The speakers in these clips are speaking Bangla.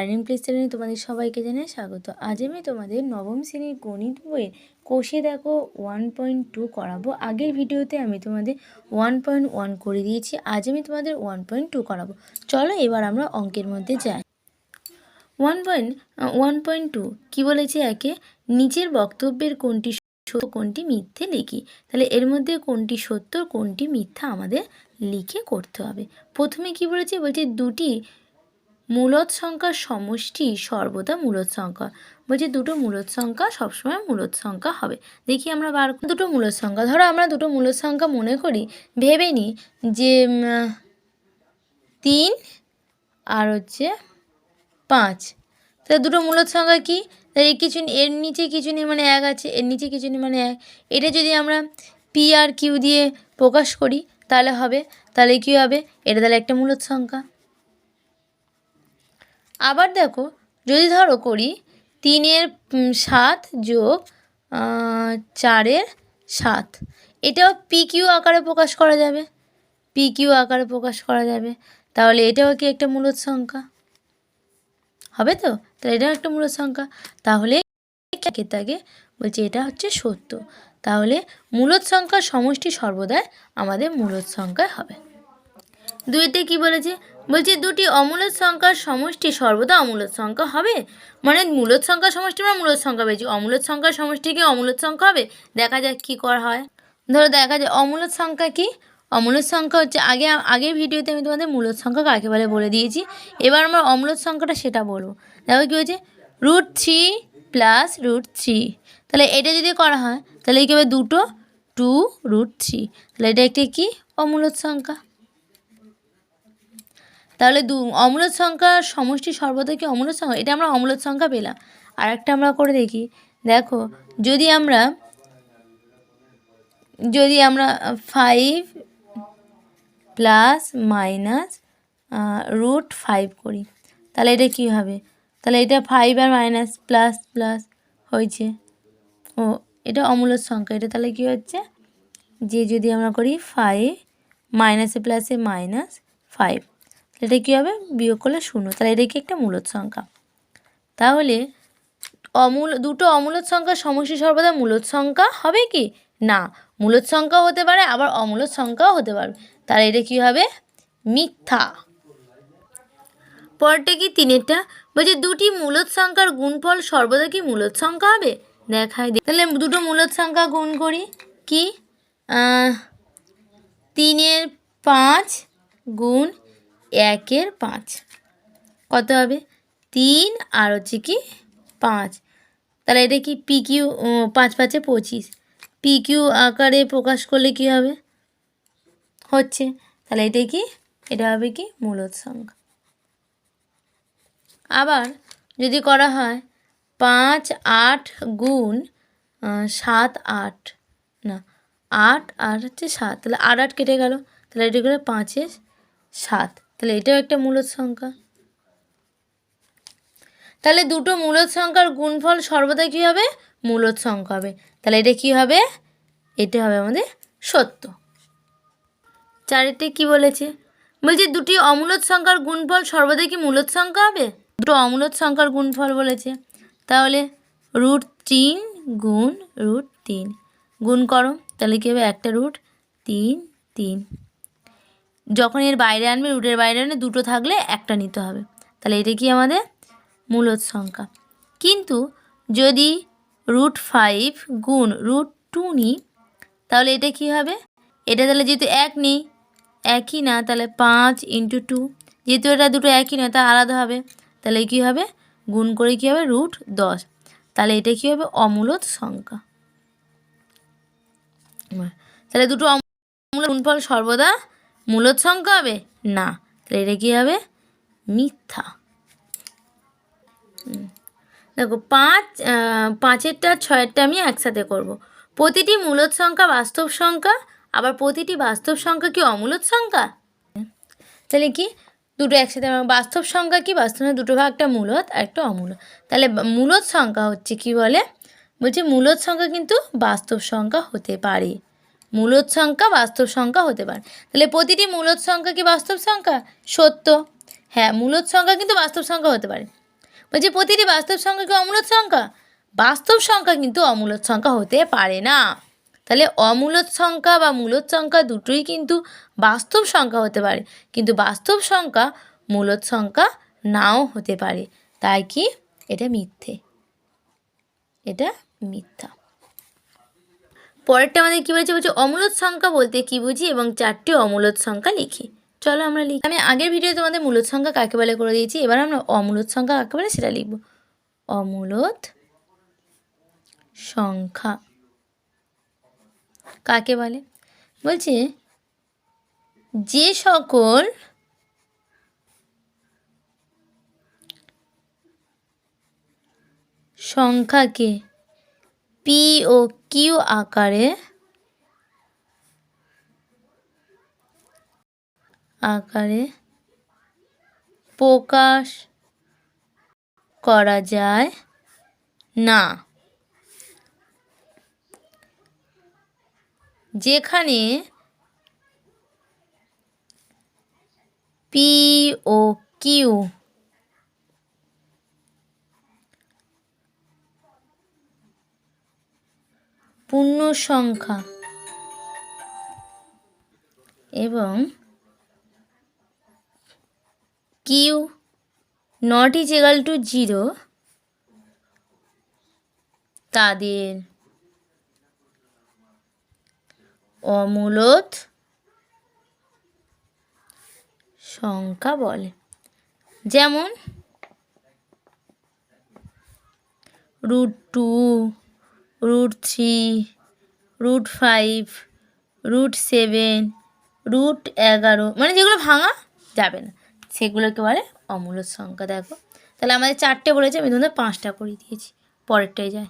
লার্নিং প্লেস চ্যানেলে তোমাদের সবাইকে জানাই স্বাগত। আজ আমি তোমাদের নবম শ্রেণির গণিত বইয়ের কোষে দেখো ওয়ান পয়েন্ট টু করাবো। আগের ভিডিওতে আমি তোমাদের ওয়ান পয়েন্ট ওয়ান করে দিয়েছি, আজ আমি তোমাদের ওয়ান পয়েন্ট টু করাবো। চলো এবার আমরা অঙ্কের মধ্যে যাই। One point one point two কী বলেছে একে? নিচের বক্তব্যের কোনটি সত্য, কোনটি মিথ্যে লিখি? তাহলে এর মধ্যে কোনটি সত্য, কোনটি মিথ্যা আমাদের লিখে করতে হবে। প্রথমে কি বলেছে? বলছে দুটি মূলদ সংখ্যার সমষ্টি সর্বদা মূলদ সংখ্যা বলছে দুটো মূলদ সংখ্যা সবসময় মূলদ সংখ্যা হবে। দেখি আমরা বার দুটো মূলদ সংখ্যা ধরো আমরা দুটো মূলদ সংখ্যা মনে করি, ভেবে নিই যে তিন আর হচ্ছে পাঁচ। তাহলে দুটো মূলদ সংখ্যা কি? তাহলে কিছু এর নিচে কিছু নেই মানে এক আছে, এর নিচে কিছু নেই মানে এক। এটা যদি আমরা পি আর কিউ দিয়ে প্রকাশ করি, তাহলে হবে, তাহলে কী হবে? এটা তাহলে একটা মূলদ সংখ্যা আবার দেখো, যদি ধরো করি, তিনের সাত যোগ চারের সাত। এটাও পি কিউ আকারে প্রকাশ করা যাবে। পি কিউ আকারে প্রকাশ করা যাবে। তাহলে এটাও কি একটা মূলদ সংখ্যা? হবে তো? তাহলে এটাও একটা মূলদ সংখ্যা। তাহলে তাকে বলছে এটা হচ্ছে সত্য। তাহলে মূলদ সংখ্যার সমষ্টি সর্বদাই আমাদের মূলদ সংখ্যায় হবে। দুইতে কি বলেছে? বলছে দুটি অমূলত সংখ্যার সমষ্টি সর্বদা অমূলত সংখ্যা হবে। মানে মূলত সংখ্যার সমষ্টি মানে মূলত সংখ্যা পেয়েছি অমূলত সংখ্যার সমষ্টি কি অমূলদ সংখ্যা হবে? দেখা যাক কি করা হয়। ধরো দেখা যায় অমূলত সংখ্যা কি? অমূলত সংখ্যা হচ্ছে আগে আগের ভিডিওতে আমি তোমাদের মূলত সংখ্যা কাকে বলে বলে দিয়েছি। এবার আমার অমূলত সংখ্যাটা সেটা বলব। দেখো কী হয়েছে? Root three plus root three. তাহলে এটা যদি করা হয়, তাহলে কী হবে? দুটো টু রুট থ্রি। তাহলে এটা একটি কি? অমূলত সংখ্যা। তাহলে দু, অমূলত সংখ্যার সমষ্টি সর্বদা কি অমূলত সংখ্যা? এটা আমরা অমূলত সংখ্যা পেলাম। আর একটা আমরা করে দেখি। দেখো, যদি আমরা যদি আমরা five plus minus root five করি, তাহলে এটা কী হবে? তাহলে এটা ফাইভ আর মাইনাস প্লাস প্লাস হয়েছে। ও, এটা অমূলত সংখ্যা। এটা তাহলে কী হচ্ছে? যে যদি আমরা করি ফাইভ মাইনাসে প্লাসে মাইনাস ফাইভ এটা কী হবে? বিয়োগ করলে শূন্য। তাহলে এটা কি একটা মূলদ সংখ্যা? তাহলে অমূল, দুটো অমূলদ সংখ্যার সমষ্টি সর্বদা মূলদ সংখ্যা হবে কি? না মূলদ সংখ্যাও হতে পারে, আবার অমূলদ সংখ্যাও হতে পারে। তাহলে এটা কী হবে? মিথ্যা। পরটা কি? তিনেরটা। বলছে দুটি মূলদ সংখ্যার গুণফল সর্বদা কি মূলদ সংখ্যা হবে? দেখাই দিই তাহলে দুটো মূলদ সংখ্যা গুণ করি। কি? তিনের পাঁচ গুণ একের পাঁচ। কত হবে? তিন আর হচ্ছে কি পাঁচ। তাহলে এটা কি পি কিউ পাঁচ পাঁচে পঁচিশ। পি কিউ আকারে প্রকাশ করলে কি হবে? হচ্ছে। তাহলে এটা কি? এটা হবে কি মূলদ সংখ্যা। আবার যদি করা হয় পাঁচ আট গুণ সাত আট। না, আট আর হচ্ছে সাত। তাহলে আট আট কেটে গেল। তাহলে এটা করে পাঁচে সাত। তাহলে এটাও একটা মূলদ সংখ্যা। তাহলে দুটো মূলদ সংখ্যার গুণফল সর্বদা কী হবে? মূলদ সংখ্যা হবে। তাহলে এটা কী হবে? এটা হবে আমাদের সত্য। চারেরটে কি বলেছে? বলছে দুটি অমূলদ সংখ্যার গুণফল সর্বদা কি মূলদ সংখ্যা হবে? দুটো অমূলদ সংখ্যার গুণফল বলেছে। তাহলে রুট তিন গুণ রুট তিন। গুণ করো। তাহলে কী হবে? একটা রুট তিন তিন। যখন এর বাইরে আনবে, রুটের বাইরে আনবে, দুটো থাকলে একটা নিতে হবে। তাহলে এটা কি আমাদের মূলদ সংখ্যা। কিন্তু যদি রুট ফাইভ গুণ রুট টু নিই, তাহলে এটা কি হবে? এটা তাহলে যেহেতু এক নেই, একই না, তাহলে পাঁচ ইন্টু টু যেহেতু এটা দুটো একই না তা আলাদা হবে। তাহলে কী হবে? গুণ করে কী হবে? রুট দশ। তাহলে এটা কী হবে? অমূলদ সংখ্যা। তাহলে দুটো অমূল গুণফল সর্বদা মূলদ সংখ্যা হবে? না। তাহলে এটা কী হবে মিথ্যা। দেখো, পাঁচ পাঁচেরটা, ছয়েরটা আমি একসাথে করব। প্রতিটি মূলত সংখ্যা বাস্তব সংখ্যা, আবার প্রতিটি বাস্তব সংখ্যা কি অমূলত সংখ্যা? তাহলে কি? দুটো একসাথে বাস্তব সংখ্যা কি? বাস্তব দুটো ভাগটা মূলত আর একটা অমূলত। তাহলে মূলত সংখ্যা হচ্ছে কি বলে? বলছি মূলত সংখ্যা কিন্তু বাস্তব সংখ্যা হতে পারে। মূলদ সংখ্যা বাস্তব সংখ্যা হতে পারে। তাহলে প্রতিটি মূলদ সংখ্যা কি বাস্তব সংখ্যা সত্য। হ্যাঁ মূলদ সংখ্যা কিন্তু বাস্তব সংখ্যা হতে পারে। বলছি প্রতিটি বাস্তব সংখ্যা কি অমূলত সংখ্যা বাস্তব সংখ্যা কিন্তু অমূলত সংখ্যা হতে পারে না। তাহলে অমূলত সংখ্যা বা মূলত সংখ্যা দুটোই কিন্তু বাস্তব সংখ্যা হতে পারে। কিন্তু বাস্তব সংখ্যা মূলত সংখ্যা নাও হতে পারে। তাই কি? এটা মিথ্যে। এটা মিথ্যা। পরেরটা আমাদের কী বলেছে? বলছে অমূলত সংখ্যা বলতে কি বুঝি এবং চারটি অমূলত সংখ্যা লিখি। চলো আমরা লিখি। আমি আগের ভিডিও তোমাদের মূলত সংখ্যা কাকে বলে করে দিয়েছি, এবার আমরা অমূলত সংখ্যা কাকে বলে সেটা লিখব। অমূলত সংখ্যা কাকে বলে? বলছে যে সকল সংখ্যাকে পি ও কিউ আকারে আকারে প্রকাশ করা যায় না। যেখানে পি ও কিউ পূর্ণ সংখ্যা এবং Q not is equal to zero তাদের অমূলত সংখ্যা বলে। যেমন root two root three root five root seven root এগারো মানে যেগুলো ভাঙা যাবে না। সেগুলোকে বলে অমূলত সংখ্যা, দেখো। তাহলে আমাদের চারটে বলেছে, আমি তোমাদের পাঁচটা করে দিয়েছি। পরেরটাই যায়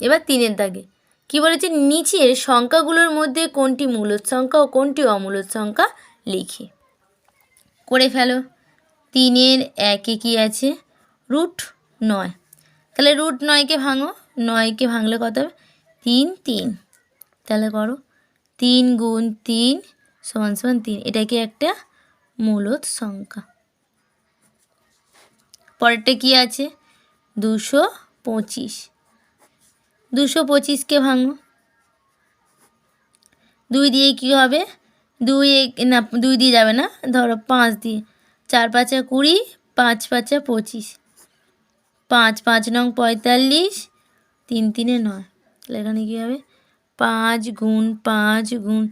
এবার তিনের দাগে। কি বলেছে? নিচের সংখ্যাগুলোর মধ্যে কোনটি মূলত সংখ্যা ও কোনটি অমূলত সংখ্যা লিখি। করে ফেলো। তিনের একে কি আছে? রুট নয়। তাহলে রুট নয়কে ভাঙো। নয়কে ভাঙলে কত হবে? তিন তিন। তাহলে করো তিন গুণ তিন সমান সমান তিন। এটা কি একটা মূলত সংখ্যা। পরেরটা কি আছে? দুশো পঁচিশ। দুশো পঁচিশকে ভাঙো। দুই দিয়ে কি হবে? দুই না, দুই দিয়ে যাবে না। ধরো পাঁচ দিয়ে। চার পাঁচা কুড়ি, পাঁচ পাঁচা পঁচিশ। পাঁচ পাঁচ নং পঁয়তাল্লিশ তিন তিনে নয়। তাহলে এখানে কী হবে? পাঁচ গুণ পাঁচ গুণ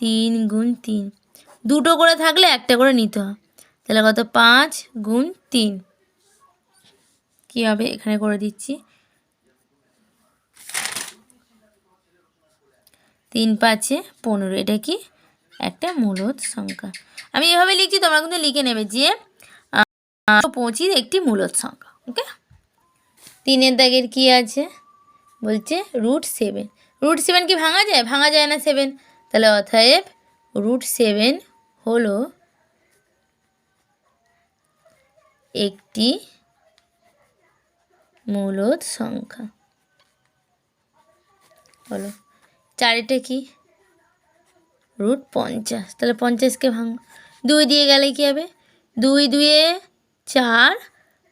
তিন গুণ তিন। দুটো করে থাকলে একটা করে নিতে হয়। তাহলে কত? পাঁচ গুণ তিন। কী হবে? এখানে করে দিচ্ছি। তিন পাঁচে পনেরো। এটা কি? একটা মূলত সংখ্যা। আমি এভাবে লিখছি, তোমরা কিন্তু লিখে নেবে যে পঁচিশ একটি মূলত সংখ্যা। ওকে? তিনের দাগের কি আছে? বলছে রুট সেভেন রুট সেভেন কি ভাঙা যায়? ভাঙা যায় না সেভেন তাহলে অতএব রুট সেভেন হলো একটি মূলত সংখ্যা। বলো, চারিটা কি? রুট পঞ্চাশ। তাহলে পঞ্চাশকে ভাঙ, দুই দিয়ে গেলে কী হবে? দুই দুয়ে চার,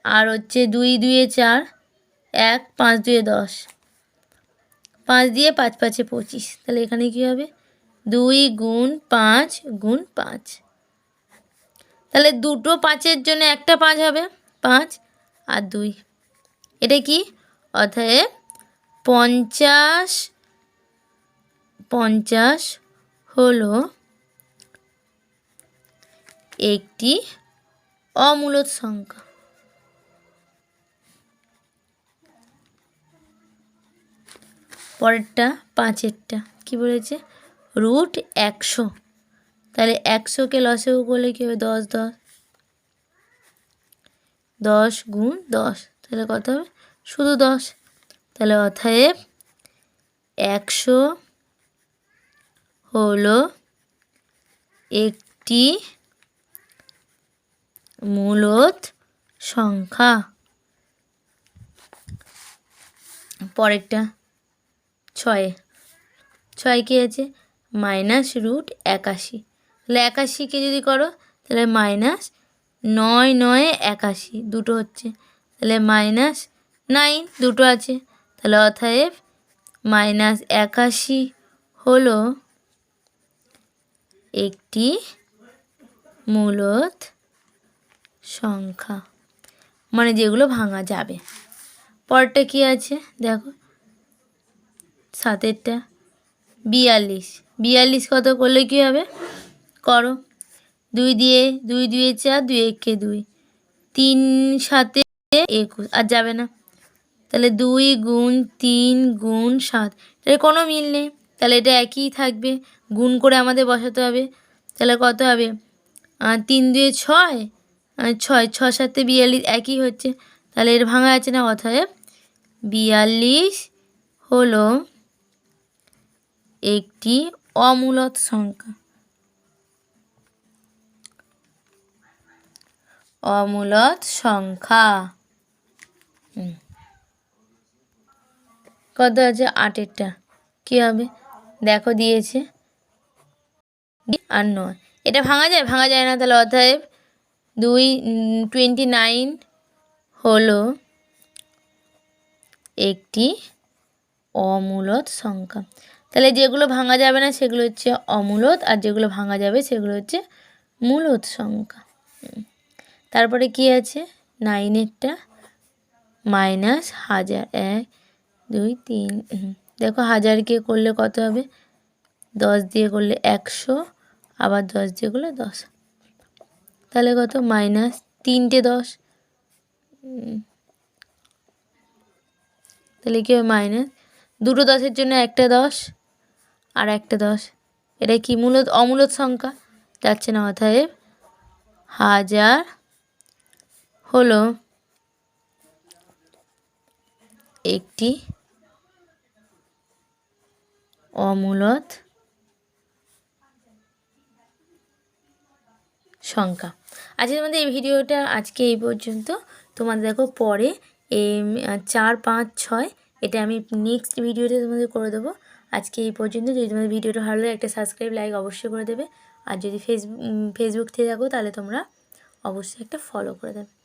আর হচ্ছে দুই দুয়ে চার, এক, পাঁচ দুয়ে দশ। পাঁচ দিয়ে পাঁচ পাঁচে পঁচিশ। তাহলে এখানে কী হবে? দুই গুণ পাঁচ গুণ পাঁচ। তাহলে দুটো পাঁচের জন্য একটা পাঁচ হবে, পাঁচ আর দুই। এটা কি? অতএব পঞ্চাশ পঞ্চাশ হলো একটি অমূলত সংখ্যা। পরেরটা, পাঁচেরটা, কি বলেছে? রুট একশো। তাহলে একশোকে লসেও করলে কী হবে? দশ দশ। দশ গুণ দশ, তাহলে কত হবে? শুধু দশ। তাহলে অতএব একশো হলো একটি মূলত সংখ্যা। পরেরটা। ছয়ে। ছয় কী আছে? মাইনাস রুট একাশি। তাহলে একাশিকে যদি করো, তাহলে মাইনাস নয় নয় একাশি, দুটো হচ্ছে। তাহলে মাইনাস নাইন, দুটো আছে। তাহলে অতএব মাইনাস একাশি হলো একটি মূলত সংখ্যা। মানে যেগুলো ভাঙা যাবে। পরটা কি আছে? দেখো সাতেরটা। বিয়াল্লিশ। বিয়াল্লিশ কত করলে কী হবে? করো। দুই দিয়ে দুই, দুয়ে চার দুই একে দুই। তিন সাতে একুশ। আর যাবে না। তাহলে দুই গুণ তিন গুণ সাত। এর কোনো মিল নেই। তাহলে এটা একই থাকবে। গুণ করে আমাদের বসাতে হবে। তাহলে কত হবে? তিন দুয়ে ছয়? ছয়। ছ সাতে বিয়াল্লিশ একই হচ্ছে। তাহলে এর ভাঙা আছে না? অতএব বিয়াল্লিশ হলো একটি অমূলত সংখ্যা। অমূলত সংখ্যা। কত আছে? আটেরটা। কী হবে? দেখো, দিয়েছে। আর নয়। এটা ভাঙা যায়? ভাঙা যায় না তাহলে? অতএব দুই টোয়েন্টি নাইন হলো একটি অমূলত সংখ্যা। তাহলে যেগুলো ভাঙা যাবে না সেগুলো হচ্ছে অমূলত, আর যেগুলো ভাঙা যাবে সেগুলো হচ্ছে মূলত সংখ্যা। তারপরে কি আছে? নাইনেরটা মাইনাস হাজার এক, দুই, তিন দেখো হাজারকে করলে কত হবে? দশ দিয়ে করলে একশো, আবার দশ দিয়ে করলে দশ। তাহলে কত? মাইনাস তিনটে দশ। তাহলে কী হবে? মাইনাস দুটো দশের জন্য একটা দশ। আর একটা দশ। এটা কি মূলত, অমূলত সংখ্যা? যাচ্ছে না, অতএব হাজার হলো একটি অমূলত সংখ্যা। আজকে তোমাদের এই ভিডিওটা আজকে এই পর্যন্ত। তোমাদের দেখো পরে এই চার, পাঁচ, ছয়, এটা আমি নেক্সট ভিডিওতে তোমাদের করে দেবো। আজকে এই পর্যন্ত। যদি তোমাদের ভিডিওটা ভালো লাগে, একটা সাবস্ক্রাইব লাইক অবশ্যই করে দেবে। আর যদি ফেসবুক ফেসবুক থেকে থাকো তাহলে তোমরা অবশ্যই একটা ফলো করে দেবে।